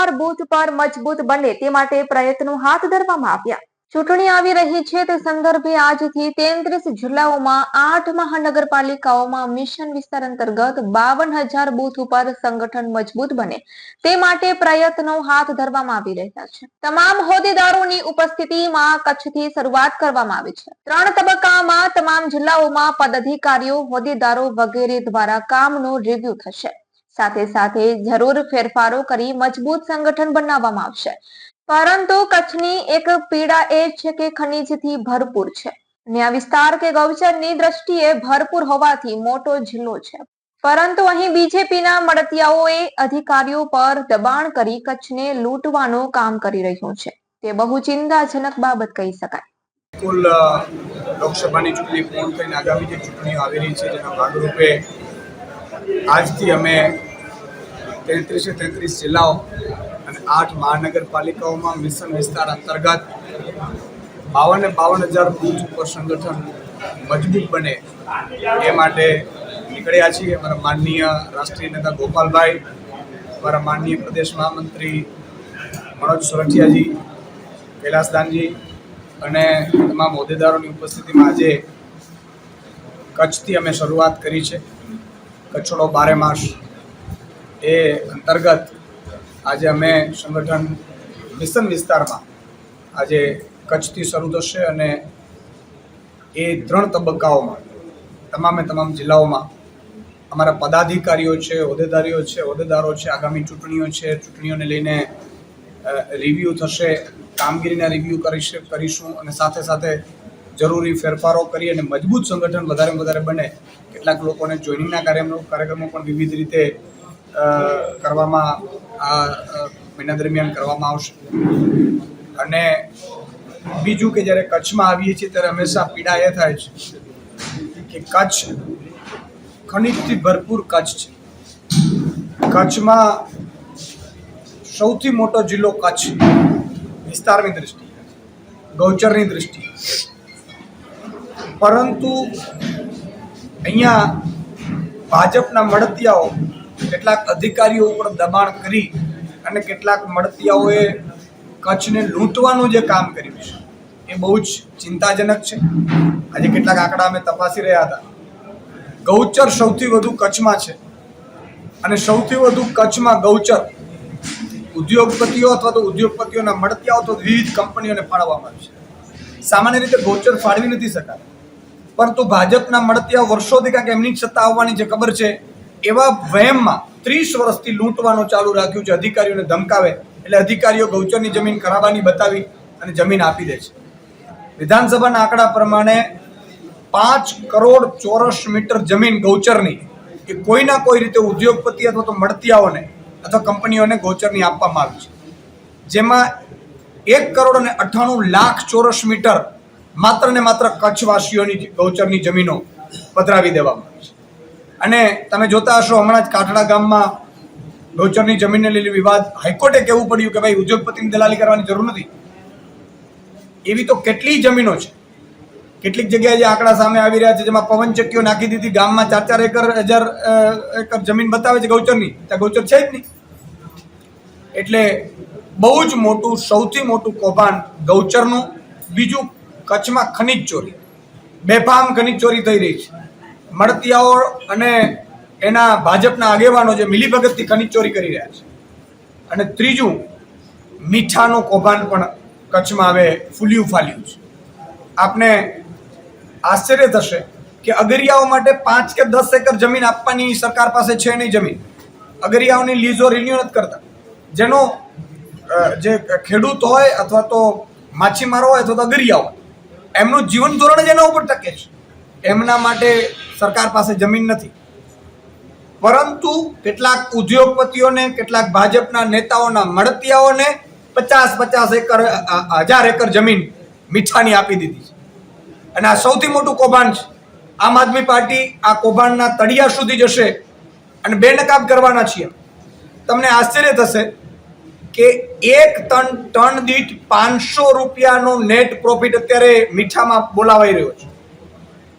હજાર બુથ પર મજબૂત બને તે માટે પ્રયત્નો હાથ ધરવામાં આવ્યા. ચૂંટણી આવી રહી છે તે સંદર્ભે આજથી તેત્રીસ જિલ્લાઓમાં આઠ મહાનગરપાલિકાઓમાં મિશન વિસ્તાર અંતર્ગત બાવન હજાર બુથ ઉપર સંગઠન મજબૂત બને તે માટે પ્રયત્નો હાથ ધરવામાં આવી રહ્યા છે. તમામ હોદ્દેદારોની ઉપસ્થિતિમાં કચ્છથી શરૂઆત કરવામાં આવી છે. ત્રણ તબક્કામાં તમામ જિલ્લાઓમાં પદાધિકારીઓ, હોદ્દેદારો વગેરે દ્વારા કામનો રિવ્યુ થશે. સાથે સાથે જરૂર ફેરફારો કરી મજબૂત સંગઠન બનાવવામાં આવશે. પરંતુ કચ્છની એક પીડા એ છે કે ખનીજથી ભરપૂર છે. અને આ વિસ્તાર કે ગૌચરની દ્રષ્ટિએ ભરપૂર હોવાથી મોટો જિલ્લો છે. પરંતુ અહીં બીજેપીના મળતિયાઓએ અધિકારીઓ પર દબાણ કરી કચ્છને લૂંટવાનું કામ કરી રહ્યું છે. તે બહુ ચિંતાજનક બાબત કહી શકાય. કુલ લોકસભાની ચૂંટણી પૂર્ણ થઈને આગામી જે ચૂંટણીઓ આવી રહી છે, જેના ભાગરૂપે આજથી અમે તેત્રીસે તેત્રીસ જિલ્લાઓ અને આઠ મહાનગરપાલિકાઓમાં મિશન વિસ્તાર અંતર્ગત બાવન બાવન હજાર બૂથ ઉપર સંગઠન મજબૂત બને એ માટે નીકળ્યા છીએ. અમારા માનનીય રાષ્ટ્રીય નેતા ગોપાલભાઈ, અમારા માનનીય પ્રદેશ મહામંત્રી મનોજ સોરઠિયાજી, કૈલાસદાનજી અને તમામ હોદ્દેદારોની ઉપસ્થિતિમાં આજે કચ્છથી અમે શરૂઆત કરી છે. કચ્છડો બારે માસ એ અંતર્ગત આજે અમે સંગઠન મિશન વિસ્તારમાં આજે કચ્છથી શરૂ થશે અને એ ત્રણ તબક્કાઓમાં, તમામે તમામ જિલ્લાઓમાં અમારા પદાધિકારીઓ છે, હોદ્દેદારીઓ છે, હોદ્દેદારો છે, આગામી ચૂંટણીઓ છે, ચૂંટણીઓને લઈને રિવ્યૂ થશે, કામગીરીના રિવ્યૂ કરીશ, કરીશું અને સાથે સાથે જરૂરી ફેરફારો કરી અને મજબૂત સંગઠન વધારે વધારે બને કેટલાક લોકોને જોઈનિંગના કાર્યક્રમો કાર્યક્રમો પણ વિવિધ રીતે કરવામાં આ મહિના દરમિયાન કરવામાં આવશે. અને બીજું કે જ્યારે કચ્છમાં આવીએ છીએ ત્યારે હંમેશા પીડા એ થાય છે કે કચ્છ ખનિજથી ભરપૂર કચ્છ છે. કચ્છમાં સૌથી મોટો જિલ્લો કચ્છ વિસ્તારની દ્રષ્ટિએ, ગૌચરની દ્રષ્ટિએ. પરંતુ અહીંયા ભાજપના મળતિયાઓ કેટલાક અધિકારીઓ ઉપર દબાણ કરી અને કેટલાક મળતિયાઓએ કચ્છને લૂંટવાનું જે કામ કર્યું છે, એ બહુ જ ચિંતાજનક છે. આજે કેટલાક આંકડા અમે તપાસી રહ્યા હતા. ગૌચર સૌથી વધુ કચ્છમાં છે અને સૌથી વધુ કચ્છમાં ગૌચર ઉદ્યોગપતિઓ અથવા તો ઉદ્યોગપતિઓના મળતિયાઓ તો વિવિધ કંપનીઓને ફાળવવામાં આવે છે. સામાન્ય રીતે ગૌચર ફાળવી નથી શકાતા. પરંતુ ભાજપના મળતિયા વર્ષોથી કાંઈક એમની સત્તા આવવાની જે ખબર છે, એવા વહેમમાં ત્રીસ વર્ષથી લૂંટવાનું ચાલુ રાખ્યું છે, અધિકારીઓને ધમકાવે, એટલે અધિકારીઓ ગૌચરની જમીન ખરાબાની બતાવી અને જમીન આપી દે છે. વિધાનસભાના આંકડા પ્રમાણે પાંચ કરોડ ચોરસ મીટર જમીન ગૌચરની, એ કોઈના કોઈ રીતે ઉદ્યોગપતિ અથવા તો મળતિયાઓને અથવા કંપનીઓને ગૌચરની આપવામાં આવી છે. જેમાં એક કરોડ અને અઠ્ઠાણું લાખ ચોરસ મીટર માત્ર ને માત્ર કચ્છવાસીઓની ગૌચરની જમીનો પધરાવી દેવામાં આવી છે. અને તમે જોતા હશો હમણાં જ કાઠડા ગામમાં ગૌચરની જમીનને લીધે વિવાદ. હાઈકોર્ટે કહેવું પડ્યું કે ભાઈ, ઉદ્યોગપતિની દલાલી કરવાની જરૂર નથી. એવી તો કેટલી જમીનો છે. કેટલીક જગ્યાએ જે આંકડા સામે આવી રહ્યા છે, જેમાં પવનચક્કીઓ નાખી દીધી, ગામમાં ચાર ચાર એકર, હજાર એકર જમીન બતાવે છે ગૌચરની. ત્યાં ગૌચર છે જ નહીં. એટલે બહુ જ મોટું, સૌથી મોટું કૌભાંડ ગૌચરનું. બીજું કચ્છમાં ખનિજ ચોરી. બેફામ ખનિજ ચોરી થઈ રહી છે. મળતિયાઓ અને એના ભાજપના આગેવાનો જે મિલીભગતથી ખનિજ ચોરી કરી રહ્યા છે. અને ત્રીજું, મીઠાનું કૌભાંડ પણ કચ્છમાં હવે ફૂલ્યું ફાલ્યું છે. આપને આશ્ચર્ય થશે કે અગરિયાઓ માટે પાંચ કે દસ એકર જમીન આપવાની સરકાર પાસે છે નહીં જમીન. અગરિયાઓની લીઝો રિન્યુ નથી કરતા. જેનો જે ખેડૂત હોય અથવા તો માછીમારો હોય અથવા તો અગરિયા હોય એમનું જીવન ધોરણ જ એના ઉપર ટકે છે. એમના માટે સરકાર પાસે જમીન નથી. પરંતુ કેટલાક ઉદ્યોગપતિઓને, કેટલાક ભાજપના નેતાઓના મળતિયાઓને પચાસ પચાસ એકર હજાર એકર જમીન મીઠાની આપી દીધી છે. અને આ સૌથી મોટું કૌભાંડ છે. આમ આદમી પાર્ટી આ કૌભાંડના તળિયા સુધી જશે અને બેનકાબ કરવાના છીએ. તમને આશ્ચર્ય થશે કે એક ટન ટન દીઠ પાંચસો રૂપિયાનો નેટ પ્રોફિટ અત્યારે મીઠામાં બોલાવાઈ રહ્યો છે.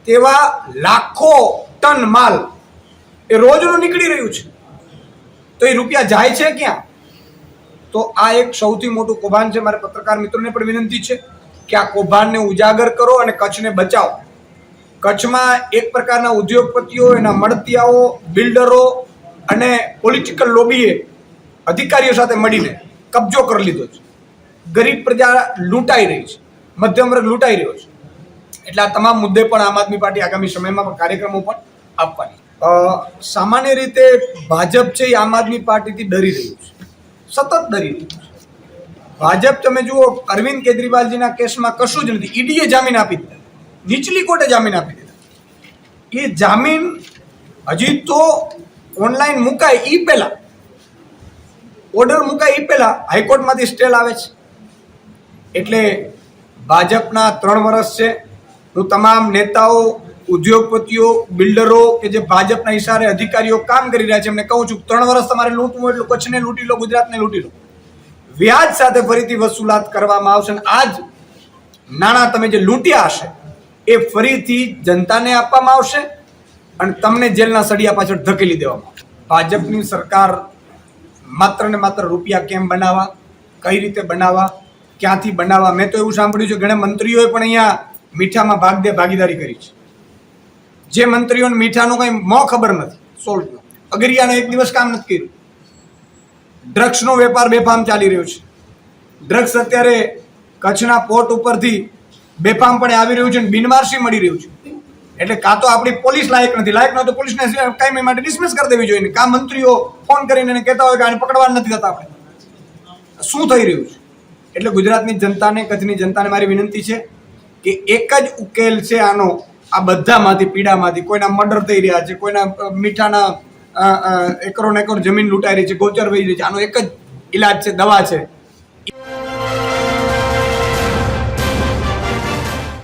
તેવા લાખો ટન માલ એ રોજનું નીકળી રહ્યું છે. તો એ રૂપિયા જાય છે ક્યાં? તો આ એક સૌથી મોટું કૌભાંડ છે. મારે પત્રકાર મિત્રોને પણ વિનંતી છે કે આ કૌભાંડને ઉજાગર કરો અને કચ્છને બચાવો. કચ્છમાં એક પ્રકારના ઉદ્યોગપતિઓ, એના મળતિયાઓ, બિલ્ડરો અને પોલિટિકલ લોબીએ અધિકારીઓ સાથે મળીને કબજો કરી લીધો છે. ગરીબ પ્રજા લૂંટાઈ રહી છે. મધ્યમ વર્ગ લૂંટાઈ રહ્યો છે. એટલે આ તમામ મુદ્દે પણ આમ આદમી પાર્ટી આગામી સમયમાં પણ કાર્યક્રમો પણ આપવાની. સામાન્ય રીતે ભાજપ છે એ આમ આદમી પાર્ટીથી ડરી રહ્યું છે. સતત ડરી રહ્યું છે. ભાજપ તમે જુઓ, અરવિંદ કેજરીવાલજીના કેસમાં કશું જ નથી. ઈડીએ જામીન આપી દીધા. નીચલી કોર્ટે જામીન આપી દીધા. એ જામીન હજી તો ઓનલાઈન મુકાય એ પહેલા. ઓર્ડર મુકાય એ પહેલાં હાઈકોર્ટમાંથી સ્ટે લાવે છે. એટલે ભાજપના ત્રણ વર્ષ છે. હું તમામ નેતાઓ, ઉદ્યોગપતિઓ, બિલ્ડરો કે જે ભાજપના ઇશારે અધિકારીઓ કામ કરી રહ્યા છે, એમને કહું છું, ત્રણ વર્ષ તમારે લૂંટવું એટલું કચ્છને લૂંટી લો, ગુજરાતને લૂંટી લો. વ્યાજ સાથે ફરીથી વસૂલાત કરવામાં આવશે અને આજ નાણાં તમે જે લૂંટ્યા હશે, એ ફરીથી જનતાને આપવામાં આવશે અને તમને જેલના સળિયા પાછળ ધકેલી દેવામાં આવશે. ભાજપની સરકાર માત્ર ને માત્ર રૂપિયા કેમ બનાવવા? કઈ રીતે બનાવવા? ક્યાંથી બનાવવા? મેં તો એવું સાંભળ્યું છે, ઘણા મંત્રીઓએ પણ અહીંયા મીઠામાં ભાગ દે, ભાગીદારી કરી છે. જે મંત્રીઓને મીઠાનો કંઈ મોં ખબર નથી સોલ્ટનો અગરિયાને એક દિવસ કામ નથી કર્યું. ડ્રગ્સનો વેપાર બેફામ ચાલી રહ્યો છે. ડ્રગ્સ અત્યારે કચ્છના પોર્ટ ઉપરથી બેફામ પણ આવી રહ્યું છે અને બિનવારસી મળી રહ્યું છે. એટલે કાં તો આપણી પોલીસ લાયક નથી. લાયક ન પોલીસને કાયમી માટે ડિસમિસ કરી દેવી જોઈએ. કાં મંત્રીઓ ફોન કરીને એને કહેતા હોય કે આને પકડવા નથી થતા આપણે. શું થઈ રહ્યું છે? એટલે ગુજરાતની જનતાને, કચ્છની જનતાને મારી વિનંતી છે કે એક જ ઉકેલ છે આનો. આ બધામાંથી, પીડામાંથી, કોઈના મર્ડર થઈ રહ્યા છે, કોઈના મીઠાના એકરો ને એકર જમીન લૂંટાઈ રહી છે, ગોચર વહી રહી છે. આનો એક જ ઈલાજ છે, દવા છે.